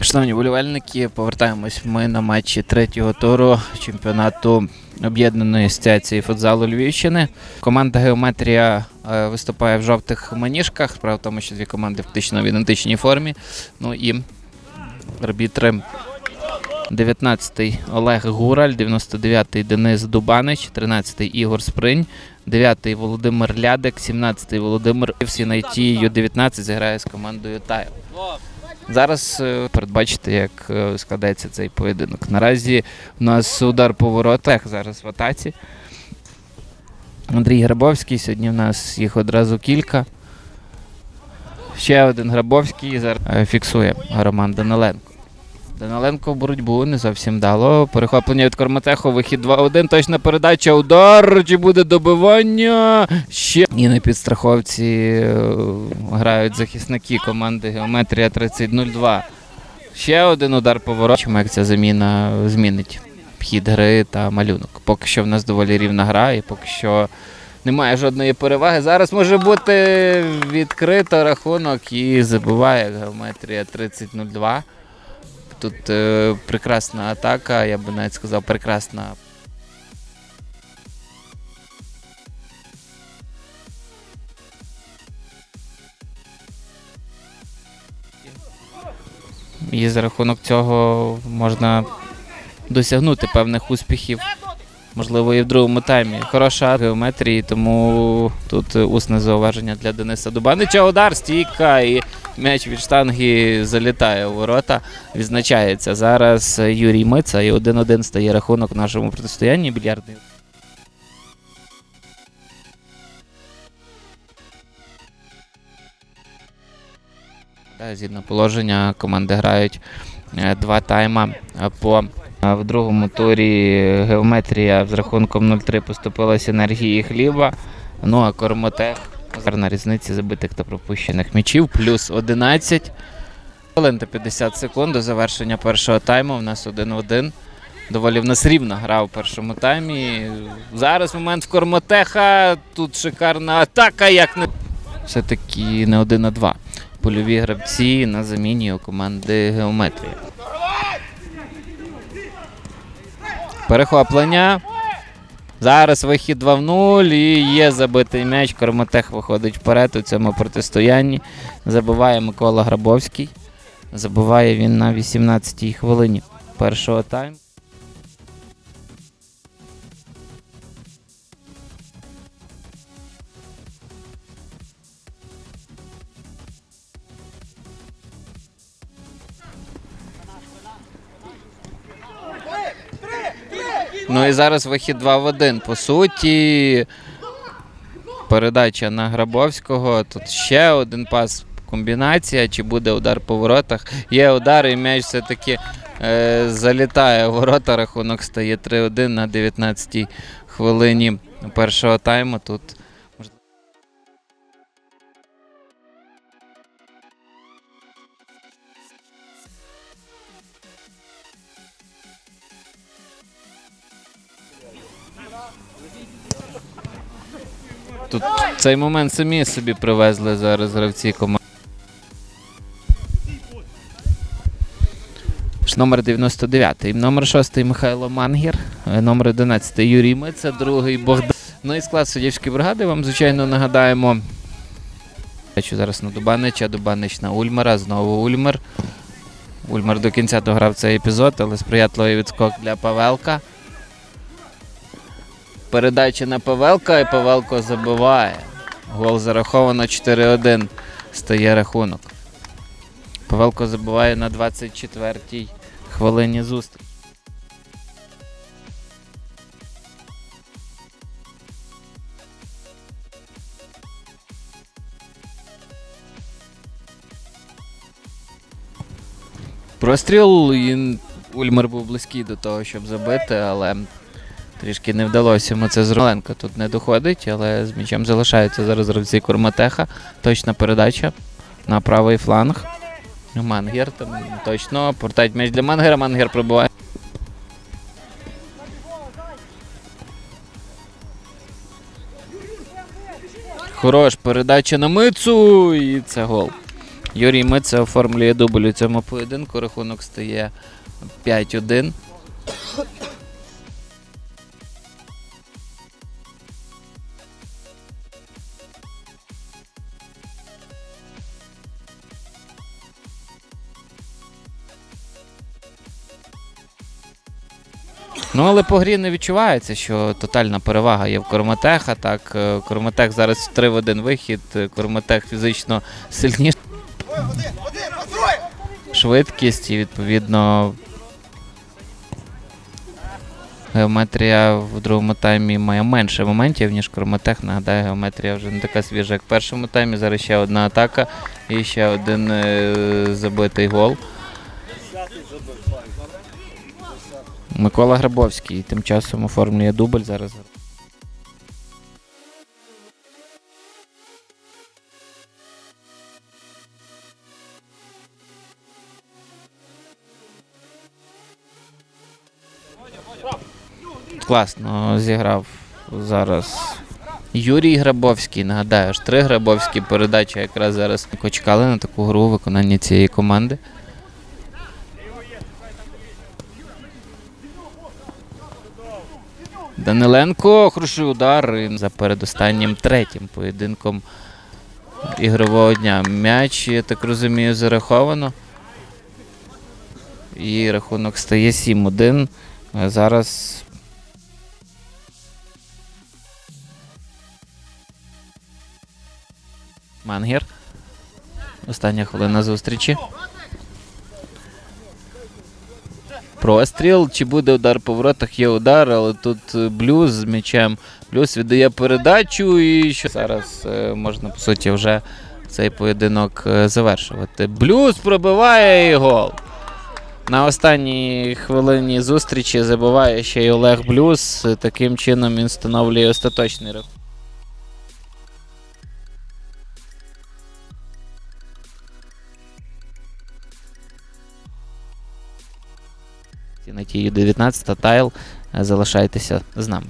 Шановні болівальники, повертаємось ми на матчі третього туру чемпіонату об'єднаної асоціації футзалу Львівщини. Команда Геометрія е, виступає в жовтих маніжках. Справа в тому, що дві команди фактично в ідентичній формі. Ну і арбітри 19-й Олег Гураль, 99-й Денис Дубанич, 13-й Ігор Спринь, 9-й Володимир Лядик, 17-й Володимир всі на Ю-19 зіграє з командою Тайл. Зараз передбачити, передбачите, як складається цей поєдинок. Наразі у нас удар по воротах, зараз в атаці. Андрій Грабовський, сьогодні в нас їх одразу кілька. Ще один Грабовський зараз е, фіксує Роман Даниленко. Даниленко в боротьбу не зовсім дало. Перехоплення від Корматеху, вихід 2-1, точна передача, удар, чи буде добивання? Ще і на підстраховці е, грають захисники команди Геометрія 30-02. Ще один удар по воротам, як ця заміна змінить хід гри та малюнок. Поки що в нас доволі рівна гра, і поки що немає жодної переваги. Зараз може бути відкрито рахунок і забиває Геометрія 30-02. Тут е, прекрасна атака, я би навіть сказав, прекрасна. І за рахунок цього можна досягнути певних успіхів. Можливо, і в другому таймі. Хороша геометрії, тому тут е, усне зауваження для Дениса Дубанича. Удар, стійка і м'яч від штанги залітає у ворота. Відзначається зараз Юрій Мица і 1-1 стає рахунок в нашому протистоянні більярдний. Згідно положення, команди грають е, два тайма по е, в другому турі геометрія з рахунком 0-3 поступилася енергії хліба. Ну а Кормотех на різниці забитих та пропущених м'ячів плюс 11. Хвилин та 50 секунд до завершення першого тайму. У нас 1-1. Доволі в нас рівна гра у першому таймі. Зараз момент в Кормотеха. Тут шикарна атака, як не все-таки не 1 на 2. Польові гравці на заміні у команди Геометрія. Перехоплення. Зараз вихід 2 в 0 і є забитий м'яч. Кормотех виходить вперед у цьому протистоянні. Забиває Микола Грабовський. Забиває він на 18-й хвилині першого тайму. Ну і зараз вихід 2 в 1. По суті, передача на Грабовського. Тут ще один пас. Комбінація, чи буде удар по воротах. Є удар, і м'яч все-таки е, залітає у ворота. Рахунок стає 3-1 на 19-й хвилині першого тайму. Тут Тут цей момент самі собі привезли зараз гравці команди. Номер 99, номер 6 Михайло Мангір, е, номер 11 Юрій Миця, другий Богдан. Ну і склад суддівської бригади вам, звичайно, нагадаємо. Зараз на Дубанича, Дубанич на Ульмера, знову Ульмер. Ульмер до кінця дограв цей епізод, але сприятливий відскок для Павелка. Передача на Павелка і Павелко забиває. Гол зараховано 4-1. Стає рахунок. Павелко забиває на 24-й хвилині зустрічі. Простріл Ульмер був близький до того, щоб забити, але Трішки не вдалося йому це зробити. Маленко тут не доходить, але з м'ячем залишаються зараз гравці Курматеха. Точна передача на правий фланг. Мангер там точно. Портать м'яч для Мангера. Мангер пробиває. Хорош передача на мицу. І це гол. Юрій Миця оформлює дубль у цьому поєдинку. Рахунок стає 5-1. Ну, але по грі не відчувається, що тотальна перевага є в Корматеха. Так, е, Корматех зараз в 3 в 1 вихід. е, Корматех фізично сильніше. Швидкість і відповідно. Геометрія в другому таймі має менше моментів, ніж Корматех. Нагадаю, геометрія вже не така свіжа, як в першому таймі. Зараз ще одна атака і ще один е, забитий гол. Микола Грабовський тим часом оформлює дубль зараз. Класно зіграв зараз Юрій Грабовський. Нагадаю, ж три Грабовські передачі якраз зараз чекали на таку гру виконання цієї команди. Даниленко, хороший удар за передостаннім третім поєдинком ігрового дня. М'яч, я так розумію, зараховано. І рахунок стає 7-1. Зараз. Мангер. Остання хвилина зустрічі. Простріл. Чи буде удар по воротах? Є удар, але тут е, блюз з м'ячем. Блюз віддає передачу і що зараз е, можна, по суті, вже цей поєдинок е, завершувати. Блюз пробиває і гол. На останній хвилині зустрічі забиває ще й Олег Блюз. Таким чином він встановлює остаточний рахунок. На тій 19 тайл. Залишайтеся з нами.